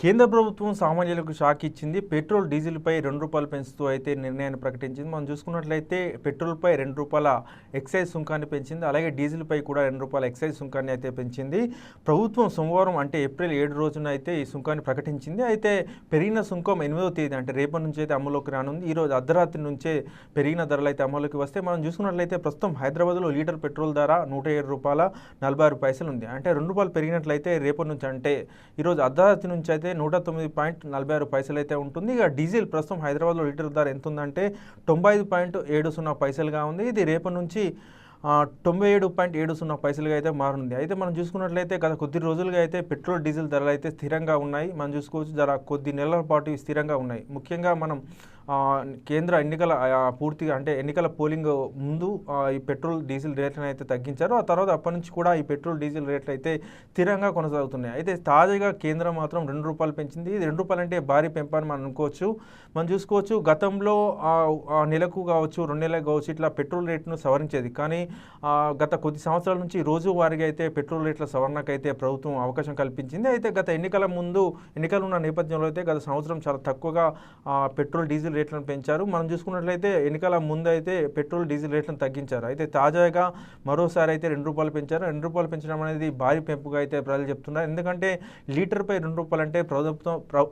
కేంద్ర ప్రభుత్వం సామాన్యులకు షాక్ ఇచ్చింది. పెట్రోల్ డీజిల్పై రెండు రూపాయలు పెంచుతూ అయితే నిర్ణయాన్ని ప్రకటించింది. మనం చూసుకున్నట్లయితే పెట్రోల్పై రెండు రూపాయల ఎక్సైజ్ సుంకాన్ని పెంచింది. అలాగే డీజిల్పై కూడా రెండు రూపాయల ఎక్సైజ్ సుంకాన్ని అయితే పెంచింది. ప్రభుత్వం సోమవారం అంటే ఏప్రిల్ ఏడు రోజున అయితే ఈ సుంకాన్ని ప్రకటించింది. అయితే పెరిగిన సుంకం ఎనిమిదో తేదీ అంటే రేపటి నుంచి అయితే అమలులోకి రానుంది. ఈ రోజు అర్ధరాత్రి నుంచే పెరిగిన ధరలు అయితే అమలులోకి వస్తే మనం చూసుకున్నట్లయితే ప్రస్తుతం హైదరాబాద్లో లీటర్ పెట్రోల్ ధర నూట ఏడు రూపాయల నలభై ఆరు పైసలు ఉంది అంటే రెండు రూపాయలు పెరిగినట్లయితే రేపటి నుంచి అంటే ఈరోజు అర్ధరాత్రి నుంచి అయితే నూట తొమ్మిది పాయింట్ నలభై ఆరు పైసలు అయితే ఉంటుంది. ఇక డీజిల్ ప్రస్తుతం హైదరాబాద్లో లీటర్ ధర ఎంత ఉందంటే తొంభై ఐదు పాయింట్ ఏడు సున్నా పైసలుగా ఉంది. ఇది రేపటి నుంచి తొంభై ఏడు పాయింట్ ఏడు సున్నా పైసలుగా అయితే మారుంది అయితే మనం చూసుకున్నట్లయితే గత కొద్ది రోజులుగా అయితే పెట్రోల్ డీజిల్ ధరలు అయితే స్థిరంగా ఉన్నాయి. మనం చూసుకోవచ్చు ధర కొద్ది నెలల పాటు స్థిరంగా ఉన్నాయి. ముఖ్యంగా మనం కేంద్ర ఎన్నికల పూర్తిగా అంటే ఎన్నికల పోలింగ్ ముందు ఈ పెట్రోల్ డీజిల్ రేట్లను అయితే తగ్గించారు. ఆ తర్వాత అప్పటి నుంచి కూడా ఈ పెట్రోల్ డీజిల్ రేట్లు అయితే స్థిరంగా కొనసాగుతున్నాయి. అయితే తాజాగా కేంద్రం మాత్రం రెండు రూపాయలు పెంచింది. రెండు రూపాయలు అంటే భారీ పెంపని మనం అనుకోవచ్చు. మనం చూసుకోవచ్చు గతంలో ఆ, నెలకు కావచ్చు రెండు నెలలకు కావచ్చు ఇట్లా పెట్రోల్ రేట్ను సవరించేది. కానీ గత కొద్ది సంవత్సరాల నుంచి రోజువారీగా అయితే పెట్రోల్ రేట్ల సవరణకు అయితే ప్రభుత్వం అవకాశం కల్పించింది. అయితే గత ఎన్నికల ముందు ఎన్నికలు ఉన్న నేపథ్యంలో అయితే గత సంవత్సరం చాలా తక్కువగా పెట్రోల్ డీజిల్ రేట్లను పెంచారు. మనం చూసుకున్నట్లయితే ఎన్నికల ముందు అయితే పెట్రోల్ డీజిల్ రేట్లను తగ్గించారు. అయితే తాజాగా మరోసారి అయితే రెండు రూపాయలు పెంచారు. రెండు రూపాయలు పెంచడం అనేది భారీ పెంపుగా అయితే ప్రజలు చెప్తున్నారు. ఎందుకంటే లీటర్పై రెండు రూపాయలు అంటే ప్రభుత్వం ప్ర-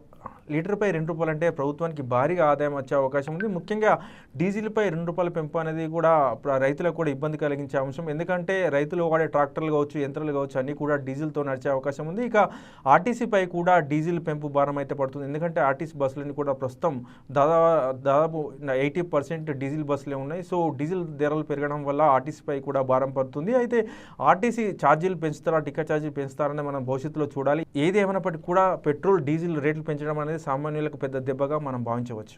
లీటర్పై రెండు రూపాయలు అంటే ప్రభుత్వానికి భారీగా ఆదాయం వచ్చే అవకాశం ఉంది. ముఖ్యంగా డీజిల్పై రెండు రూపాయల పెంపు అనేది కూడా రైతులకు కూడా ఇబ్బంది కలిగించే అంశం. ఎందుకంటే రైతులు వాడే ట్రాక్టర్లు కావచ్చు యంత్రాలు కావచ్చు అన్నీ కూడా డీజిల్తో నడిచే అవకాశం ఉంది. ఇక ఆర్టీసీపై కూడా డీజిల్ పెంపు భారం అయితే పడుతుంది. ఎందుకంటే ఆర్టీసీ బస్సులన్నీ కూడా ప్రస్తుతం దాదాపు దాదాపు ఎయిటీ పర్సెంట్ డీజిల్ బస్సులే ఉన్నాయి. సో డీజిల్ ధరలు పెరగడం వల్ల ఆర్టీసీపై కూడా భారం పడుతుంది. అయితే ఆర్టీసీ ఛార్జీలు పెంచుతారా టికెట్ ఛార్జీలు పెంచుతారని మనం భవిష్యత్తులో చూడాలి. ఏది ఏమైనప్పటికీ కూడా పెట్రోల్ డీజిల్ రేట్లు పెంచడం అనేది సామాన్యులకు పెద్ద దెబ్బగా మనం భావించవచ్చు.